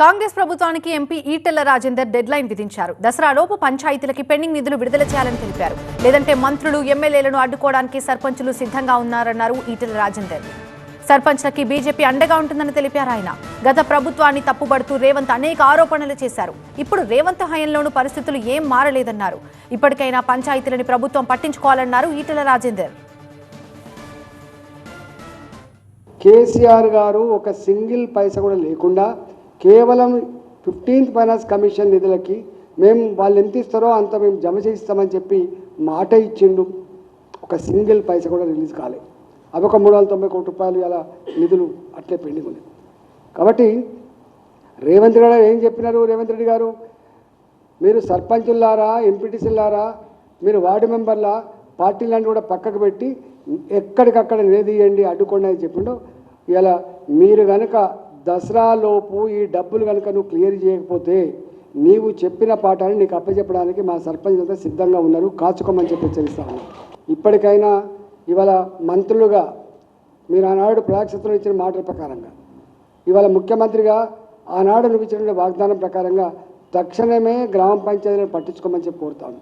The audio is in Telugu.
కాంగ్రెస్ ప్రభుత్వానికి MP Etela Rajender deadline విధించారు. దసరాలోపు పంచాయతీలకి పెండింగ్ నిధులు విడుదల చేయాలని తెలిపారు. లేదంటే మంత్రులు ఎమ్మెల్యేలను అడ్డుకోవడానికి సర్పంచులు సిద్ధంగా ఉన్నారన్నారు ఈటెల రాజేందర్. సర్పంచ్లకి బీజేపీ అండగా ఉంటుందని తెలిపారు ఆయన. గత ప్రభుత్వాన్ని తప్పుబడుతూ రేవంత్ అనేక ఆరోపణలు చేశారు. ఇప్పుడు రేవంత్ హయంలోనూ పరిస్థితులు ఏం మారలేదన్నారు. ఇప్పటికైనా పంచాయతీలని ప్రభుత్వం పట్టించుకోవాలన్నారు ఈటెల రాజేందర్. కేసీఆర్ గారు ఒక సింగిల్ పైస కూడా లేకుండా కేవలం ఫిఫ్టీన్త్ ఫైనాన్స్ కమిషన్ నిధులకి మేము వాళ్ళు ఎంత ఇస్తారో అంత మేము జమ చేయిస్తామని చెప్పి మాట ఇచ్చిండు. ఒక సింగిల్ పైస కూడా రిలీజ్ కాలే. అవి ఒక మూడు వందల తొంభై కోటి రూపాయలు అలా నిధులు అట్లే పెండింగ్ ఉన్నాయి. కాబట్టి రేవంత్ రెడ్డి గారు ఏం చెప్పినారు? రేవంత్ రెడ్డి గారు మీరు సర్పంచులారా ఎంపీటీసీలారా మీరు వార్డు మెంబర్లా పార్టీలను కూడా పక్కకు పెట్టి ఎక్కడికక్కడ నిలదీయండి అడ్డుకోండి అని చెప్పిండో. ఇలా మీరు కనుక దసరాలోపు ఈ డబ్బులు కనుక నువ్వు క్లియర్ చేయకపోతే నీవు చెప్పిన పాఠాన్ని నీకు అప్పచెప్పడానికి మా సర్పంచ్ అంతా సిద్ధంగా ఉన్నారు. కాచుకోమని చెప్పి హెచ్చరిస్తాను ఇప్పటికైనా ఇవాళ మంత్రులుగా మీరు ఆనాడు ప్రాక్షత్రం ఇచ్చిన మాటల ప్రకారంగా ఇవాళ ముఖ్యమంత్రిగా ఆనాడు నువ్వు ఇచ్చిన వాగ్దానం ప్రకారంగా తక్షణమే గ్రామ పంచాయతీలను పట్టించుకోమని చెప్పి కోరుతాను